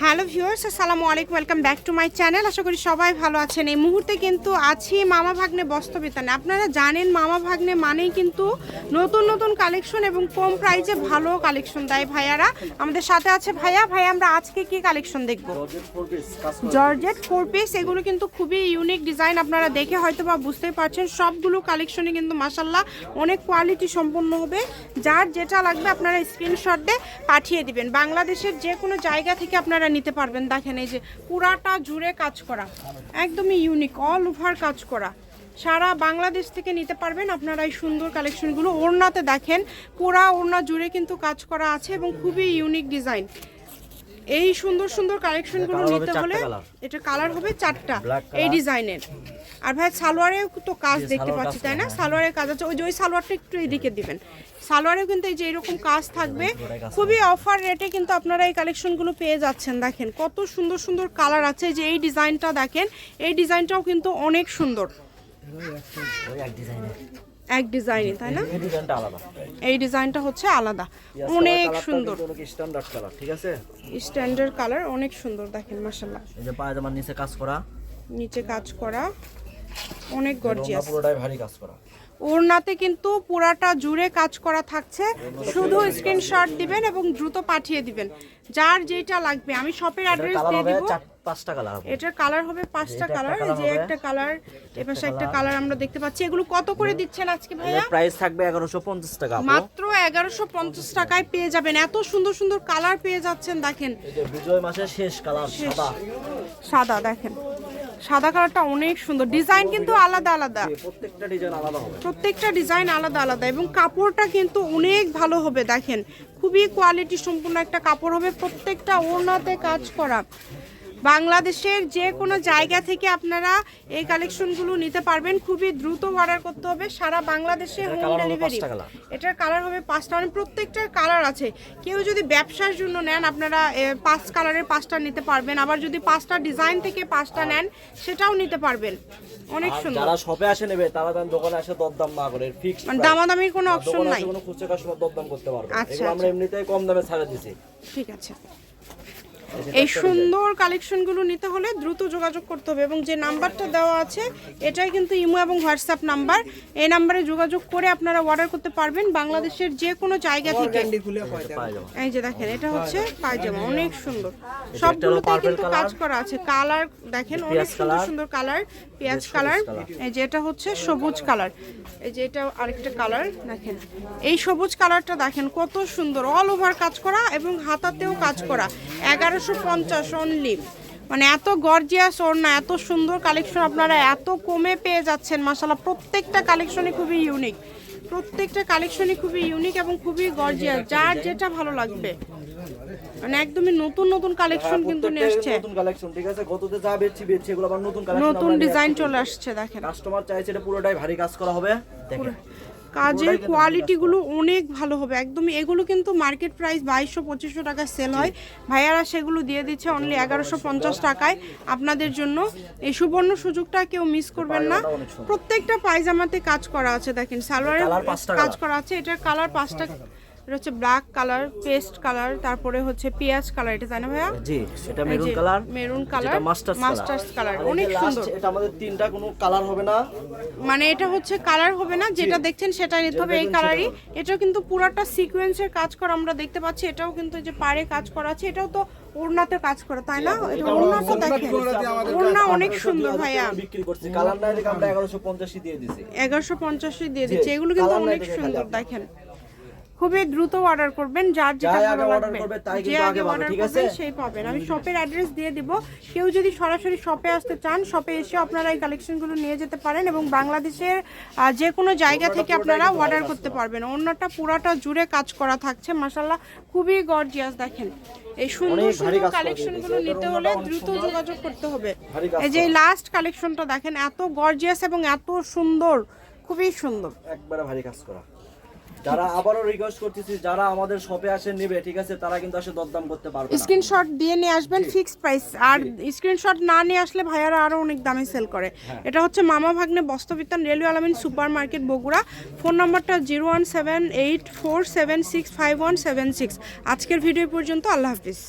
Hello viewers, আসসালামু আলাইকুম, welcome back to my channel. আশা করি সবাই ভালো আছেন। এই মুহূর্তে কিন্তু আছি মামা ভাগ্নে বস্ত্রবিতানে আপনারা জানেন মামা ভাগ্নে মানেই কিন্তু নতুন নতুন কালেকশন এবং কম প্রাইসে ভালো কালেকশন দেয় ভাইয়ারা। আমাদের সাথে আছে ভাইয়া। ভাইয়া, আমরা আজকে কি কালেকশন দেখব? জর্জেট ফোর পিস এগুলো কিন্তু খুবই ইউনিক ডিজাইন আপনারা দেখে হয়তো বা বুঝতেই পারছেন, সবগুলো কালেকশনই কিন্তু মাসাল্লাহ অনেক কোয়ালিটি সম্পন্ন হবে। যার যেটা লাগবে আপনারা স্ক্রিনশট পাঠিয়ে দিবেন। বাংলাদেশের যে কোনো জায়গা থেকে আপনারা নিতে পারবেন। দেখেন এই যে পুরাটা জুড়ে কাজ করা। একদমই ইউনিক অল ওভার কাজ করা। সারা বাংলাদেশ থেকে নিতে পারবেন আপনারা এই সুন্দর কালেকশনগুলো ওড়নাতে দেখেন, পুরা ওড়না জুড়ে কিন্তু কাজ করা আছে এবং খুবই ইউনিক ডিজাইন এই সুন্দর সুন্দর কালেকশনগুলো নিতে হলে। এটা কালার হবে চারটা এই ডিজাইনের আর ভাই সালোয়ারেও তো কাজ দেখতে পাচ্ছি তাই না? সালোয়ারের কাজ আছে। ওই যে ওই সালোয়ারটা একটু এদিকে দিবেন। সালোয়ারেও কিন্তু এই যে এরকম কাজ থাকবে। খুবই অফার রেটে কিন্তু আপনারা এই কালেকশনগুলো পেয়ে যাচ্ছেন দেখেন। কত সুন্দর সুন্দর কালার আছে। যে এই ডিজাইনটা দেখেন এই ডিজাইনটাও কিন্তু অনেক সুন্দর। এক ডিজাইনই তাই না? এই ডিজাইনটা আলাদা। এই ডিজাইনটা হচ্ছে আলাদা। অনেক সুন্দর। স্ট্যান্ডার্ড কালার ঠিক আছে? স্ট্যান্ডার্ড কালার অনেক সুন্দর দেখেন মাসাল্লাহ এই যে পায়জামার নিচে কাজ করা। নিচে কাজ করা অনেক গর্জিয়াস পুরোটাই ভারী কাজ করা। ওড়নাতে কিন্তু পুরাটা জুড়ে কাজ করা থাকছে। শুধু স্ক্রিনশট দিবেন এবং দ্রুত পাঠিয়ে দিবেন। যার যেটা লাগবে আমি শপের অ্যাড্রেস দিয়ে দিব। পাঁচটা কালার হবে। এটার কালার হবে পাঁচটা কালার যে একটা কালার এপাশে একটা কালার আমরা দেখতে পাচ্ছি। এগুলো কত করে দিচ্ছেন আজকে ভাইয়া? প্রাইস থাকবে এগারোশো পঞ্চাশ টাকা মাত্র এগারোশো পঞ্চাশ টাকায় পেয়ে যাবেন। এত সুন্দর সুন্দর কালার পেয়ে যাচ্ছেন দেখেন। বিজয় মাসের শেষ কালার সাদা। সাদা দেখেন। সাদা কালারটা অনেক সুন্দর। ডিজাইন কিন্তু আলাদা আলাদা। প্রত্যেকটা ডিজাইন আলাদা হবে। প্রত্যেকটা ডিজাইন আলাদা আলাদা। এবং কাপড়টা কিন্তু অনেক ভালো হবে দেখেন। খুবই কোয়ালিটি সম্পূর্ণ একটা কাপড় হবে। প্রত্যেকটা ওড়নাতে কাজ করা। বাংলাদেশের যে কোনো জায়গা থেকে আপনারা এই কালেকশনগুলো নিতে পারবেন। খুবই দ্রুত অর্ডার করতে হবে। সারা বাংলাদেশে হোম ডেলিভারি এটার কালার হবে পাঁচটা। মানে প্রত্যেকটার কালার আছে। কেউ যদি ব্যবসার জন্য নেন আপনারা পাঁচ কালারের পাঁচটা নিতে পারবেন। আবার যদি পাঁচটা ডিজাইন থেকে পাঁচটা নেন সেটাও নিতে পারবেন। অনেক সুন্দর। যারা শপে আসে নেবে তারা যেন দোকানে আসে দরদাম না করে। ফিক্স মানে দামাদামির কোনো অপশন নাই। কোনো খুচরা কাস্টমার দরদাম করতে পারবে আচ্ছা, আমরা এমনিতেই কম দামে ছাড়ে দিছি। ঠিক আছে। এই সুন্দর কালেকশনগুলো নিতে হলে দ্রুত যোগাযোগ করতে হবে এবং যে নাম্বারটা দেওয়া আছে এটাই কিন্তু ইমো এবং হোয়াটসঅ্যাপ নাম্বার। এই নাম্বারে যোগাযোগ করে আপনারা অর্ডার করতে পারবেন বাংলাদেশের যে কোনো জায়গা থেকে। এই যে দেখেন এটা হচ্ছে পায়জামা অনেক সুন্দর। সবগুলোতে কিন্তু কাজ করা আছে। কালার দেখেন অনেক সুন্দর সুন্দর কালার পেঁয়াজ কালার এই যে এটা হচ্ছে সবুজ কালার এই যে এটা আরেকটা কালার দেখেন। এই সবুজ কালারটা দেখেন কত সুন্দর অল ওভার কাজ করা এবং হাতাতেও কাজ করা। এগারোশো পঞ্চাশ অনলি মানে এত গর্জিয়াস ওড়না এত সুন্দর কালেকশন আপনারা এত কমে পেয়ে যাচ্ছেন মাসাল্লাহ প্রত্যেকটা কালেকশনই খুবই ইউনিক প্রত্যেকটা কালেকশনই খুবই ইউনিক এবং খুবই গর্জিয়াস যার যেটা ভালো লাগবে। মানে একদমই নতুন নতুন কালেকশন কিন্তু নিয়ে আসছে নতুন কালেকশন ঠিক আছে? গততে যা বেচছি বেচছি এগুলো আবার নতুন কালেকশন নতুন ডিজাইন চলে আসছে দেখেন। কাস্টমার চাইছে এটা পুরোটাই ভারী কাজ করা হবে। দেখেন। কাজের কোয়ালিটিগুলো অনেক ভালো হবে। একদমই এগুলো কিন্তু মার্কেট প্রাইস বাইশশো পঁচিশশো টাকায় সেল হয়। ভাইয়ারা সেগুলো দিয়ে দিচ্ছে অনলি এগারোশো পঞ্চাশ টাকায়। আপনাদের জন্য এই সুবর্ণ সুযোগটা কেউ মিস করবেন না। প্রত্যেকটা পায়জামাতে কাজ করা আছে দেখেন। সালোয়ারের কাজ করা আছে এটার কালার পাঁচটা এটা হচ্ছে ব্ল্যাক কালার পেস্ট কালার তারপরে হচ্ছে পেঁয়াজ কালার এটা তাই না ভাইয়া? জি এটা maroon colour maroon colour masters colour অনেক সুন্দর। এটা আমাদের তিনটা কোনো কালার হবে না। মানে এটা হচ্ছে কালার হবে না যেটা দেখছেন সেটাই নিতে হবে এই কালারই এটাও কিন্তু পুরাটা সিকোয়েন্সের কাজ করা আমরা দেখতে পাচ্ছি এটাও কিন্তু যে পাড়ে কাজ করা আছে এটাও তো ওড়নাতে কাজ করা তাই না? এটা ওড়নাটা দেখেন। ওড়না অনেক সুন্দর ভাইয়া। বিক্রি করছি। কালার দেখে আমরা এগারোশো পঞ্চাশই দিয়ে দিছি। এগারোশো পঞ্চাশে দিয়ে দিচ্ছে। এগুলো কিন্তু অনেক সুন্দর দেখেন। খুবই দ্রুত অর্ডার করবেন যার যেটা ভালো লাগবে। যে আগে অর্ডার ঠিক করবেন আছে? সেই পাবেন। আমি শপের অ্যাড্রেস দিয়ে দিব। কেউ যদি সরাসরি শপে আসতে চান শপে এসে আপনারা এই কালেকশনগুলো নিয়ে যেতে পারেন এবং বাংলাদেশের যে কোনো জায়গা থেকে আপনারা অর্ডার করতে পারবেন। অন্যটা পুরাটা জুড়ে কাজ করা থাকছে। মাসাল্লাহ খুবই গর্জিয়াস দেখেন। এই সুন্দর সুন্দর কালেকশনগুলো নিতে হলে দ্রুত যোগাযোগ করতে হবে। এই যে লাস্ট কালেকশনটা দেখেন এত গর্জিয়াস এবং এত সুন্দর। খুবই সুন্দর। একবারে ভারী কাজ করা। যারা আবারও রিকোয়েস্ট করতেছি যারা আমাদের শপে আসে নেবে ঠিক আছে? তারা কিন্তু আসে দরদাম করতে পারবে স্ক্রিনশট দিয়ে নিয়ে আসবেন ফিক্সড প্রাইস আর স্ক্রিনশট না নিয়ে আসলে ভাইয়ারা আরও অনেক দামে সেল করে। এটা হচ্ছে মামা ভাগ্নে Bastrabitan railway Alamin super market Bogura. Phone নম্বরটা zero one seven eight four seven six five one seven six আজকের ভিডিও পর্যন্ত আল্লাহ হাফিজ।